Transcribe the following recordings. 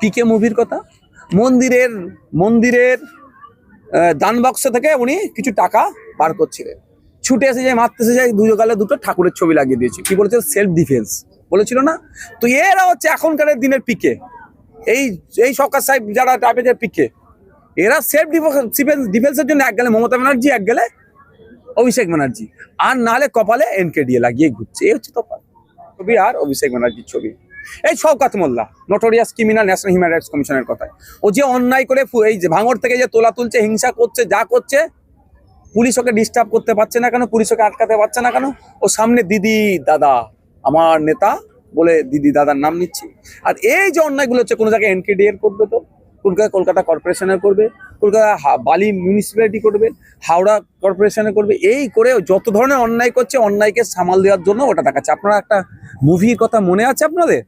পিকে মুভির কথা? মন্দিরের মন্দিরের দান বাক্স থেকে উনি কিছু টাকা বার করছিলেন। ছুটে এসে যায় মারতে এসে যায় দুটো গালে দুটো ঠাকুরের ছবি লাগিয়ে দিয়েছে। কি বলেছে সেলফ ডিফেন্স বলেছিল না? তো এরা হচ্ছে এখনকার দিনের পিকে। এই এই সরকার সাহেব যারা টাইপের পিকে, এরা সেলফ ডিফেন্স ডিফেন্সের জন্য এক গেলে মমতা ব্যানার্জি, এক গেলে অভিষেক ব্যানার্জি। আর নাহলে কপালে এনকে দিয়ে লাগিয়ে ঘুরছে। এই হচ্ছে তফাৎ। ছবি আর অভিষেক ব্যানার্জির ছবি। এই Shaukat Molla notorious criminal national human rights কমিশনের কথায়। ও যে অন্যায় করে এই যে ভাঙর থেকে যে তোলা তুলছে, হিংসা করছে, যা করছে, পুলিশ ওকে ডিস্টার্ব করতে পারছে না কেন? পুলিশ ওকে আটকাতে পারছে না কেন? ও সামনে দিদি দাদা, আমার নেতা বলে দিদি দাদার নাম নিচ্ছি। আর এই যে অন্যায়গুলো হচ্ছে, কোনো জায়গায় এনকেডিএর করবে তো কলকাতা কলকাতা কর্পোরেশনের করবে কলকাতা বালি মিউনিসিপ্যালিটি করবে, হাওড়া কর্পোরেশনে করবে, এই করে যত ধরনের অন্যায় করছে, অন্যায়কে সামাল দেওয়ার জন্য ওটা দেখাচ্ছে। আপনারা একটা মুভির কথা মনে আছে আপনাদের?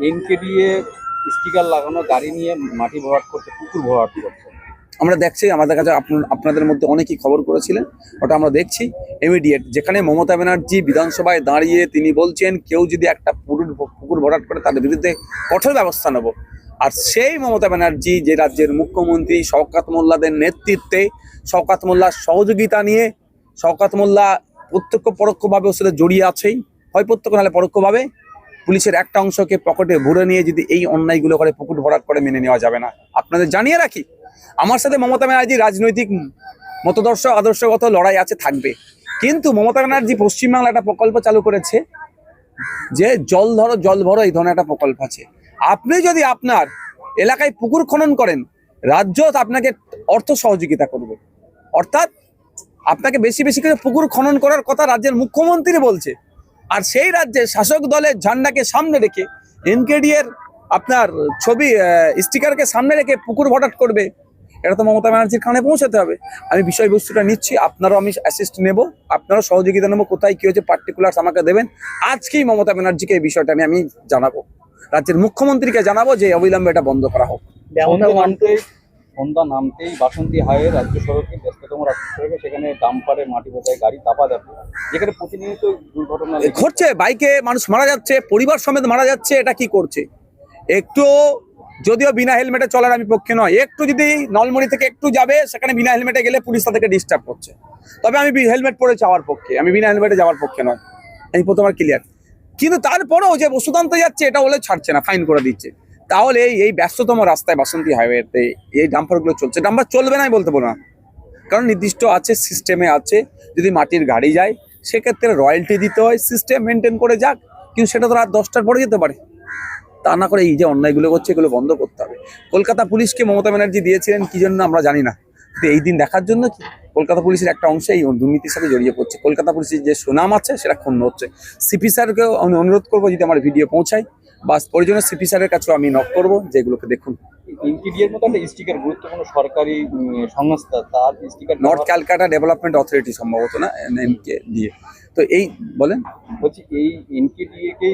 এনকেডিএ স্টিকার লাগানো, গাড়ি নিয়ে মাটি ভরাট করছে, পুকুর ভরাট করছে। আমরা দেখছি, আমাদের কাছে আপন- আপনাদের মধ্যে অনেকেই খবর করেছিলেন, ওটা আমরা দেখছি ইমিডিয়েট যেখানে মমতা ব্যানার্জি বিধানসভায় দাঁড়িয়ে তিনি বলছেন, কেউ যদি একটা পুকুর পুকুর ভরাট করে তাদের বিরুদ্ধে কঠোর ব্যবস্থা নেব। আর সেই মমতা ব্যানার্জি যে রাজ্যের মুখ্যমন্ত্রী শওকাত মোল্লাদের নেতৃত্বে, শওকাত মোল্লার সহযোগিতা নিয়ে, শওকাত মোল্লা প্রত্যক্ষ পরোক্ষভাবে ওর সাথে জড়িয়ে আছেই। হয় প্রত্যক্ষ, নাহলে পরোক্ষভাবে পুলিশের একটা অংশকে পকেটে ভরে নিয়ে যদি এই অন্যায়গুলো করে, পুকুর ভরাট করে মেনে নেওয়া যাবে না। আপনাদের জানিয়ে রাখি, আমার সাথে মমতা ব্যানার্জি রাজনৈতিক মতদর্শ, আদর্শগত লড়াই আছে, থাকবে। কিন্তু মমতা ব্যানার্জি পশ্চিমবাংলা একটা প্রকল্প চালু করেছে, যে জল ধরো, জল ভরো, এই ধরনের একটা প্রকল্প আছে। আপনি যদি আপনার এলাকায় পুকুর খনন করেন, রাজ্য আপনাকে অর্থ সহযোগিতা করবে। অর্থাৎ আপনাকে বেশি বেশি করে পুকুর খনন করার কথা রাজ্যের মুখ্যমন্ত্রী বলছে। আর সেই রাজ্যে শাসক দলের ঝান্ডাকে সামনে রেখে এনকেডি এর আপনার ছবি স্টিকারকে সামনে রেখে পুকুর ভরাট করবে এটা তো মমতা ব্যানার্জির কানে পৌঁছাতে হবে। আমি বিষয়বস্তুটা নিচ্ছি আপনারও আমি অ্যাসিস্ট নেব আপনারও সহযোগিতা নেব কোথায় কি হয়েছে পার্টিকুলার্স আমাকে দেবেন। আজকেই মমতা ব্যানার্জিকে এই বিষয়টা আমি আমি জানাব। রাজ্যের মুখ্যমন্ত্রীকে জানাব যে অবিলম্বে এটা বন্ধ করা হোক। সন্ধ্যা নামতেই বাসন্তী হাইওয়ে রাজ্য সড়কে ব্যস্ততম রাজ্য সড়কে সেখানে ডাম্পারে মাটি বোঝায়, গাড়ি চাপা যাবে যেখানে প্রতিনিয়ত দুর্ঘটনা ঘটছে, বাইকে মানুষ মারা যাচ্ছে, পরিবার সমেত মারা যাচ্ছে, এটা কি করছে? একটু যদিও বিনা হেলমেটে চলার আমি পক্ষে নয়, একটু যদি নলমণি থেকে একটু যাবে, সেখানে বিনা হেলমেটে গেলে পুলিশ তাদেরকে ডিস্টার্ব করছে। তবে আমি হেলমেট পরে যাওয়ার পক্ষে, আমি বিনা হেলমেটে যাওয়ার পক্ষে নয়। আমি প্রথমবার ক্লিয়ার কিন্তু তারপরেও যে বসুদান্ত যাচ্ছে, এটা বলে ছাড়ছে না ফাইন করে দিচ্ছে। তাহলে এই ব্যস্ততম রাস্তায় বাসন্তী হাইওয়েতে এই ডাম্পারগুলো চলছে। ডাম্পার চলবে নাই বলতে পারব না। কারণ নির্দিষ্ট আছে সিস্টেমে আছে, যদি মাটির গাড়ি যায়, সেক্ষেত্রে রয়্যালটি দিতে হয় সিস্টেম মেনটেন করে যাক, কিন্তু সেটা তো রাত দশটার পরে যেতে পারে। তা না করে এই যে অন্যায়গুলো করছে, এগুলো বন্ধ করতে হবে। কলকাতা পুলিশকে মমতা ব্যানার্জি দিয়েছিলেন, কি জন্য আমরা জানি না। কিন্তু এই দিন দেখার জন্য কি? কলকাতা পুলিশের একটা অংশ এই দুর্নীতির সাথে জড়িয়ে পড়ছে। কলকাতা পুলিশের যে সুনাম আছে, সেটা ক্ষুণ্ণ হচ্ছে। সিপি স্যারকেও আমি অনুরোধ করব, যদি আমার ভিডিও পৌঁছায় বা প্রয়োজনে সিপি স্যারের কাছেও আমি নক করব যে এগুলোকে দেখুন। এনকেডিএর মতো একটা স্টিকার গুরুত্বপূর্ণ সরকারি সংস্থা তার sticker north Calcutta development authority সম্ভবত না এনকে দিয়ে। তো এই বলেন। বলছি এই এনকেডিএকে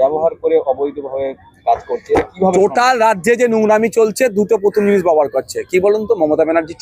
ব্যবহার করে অবৈধভাবে কাজ করছে। কীভাবে? টোটাল রাজ্যে যে নোংরামি চলছে দুটো প্রথম জিনিস ব্যবহার করছে। কি বলুন তো মমতা ব্যানার্জি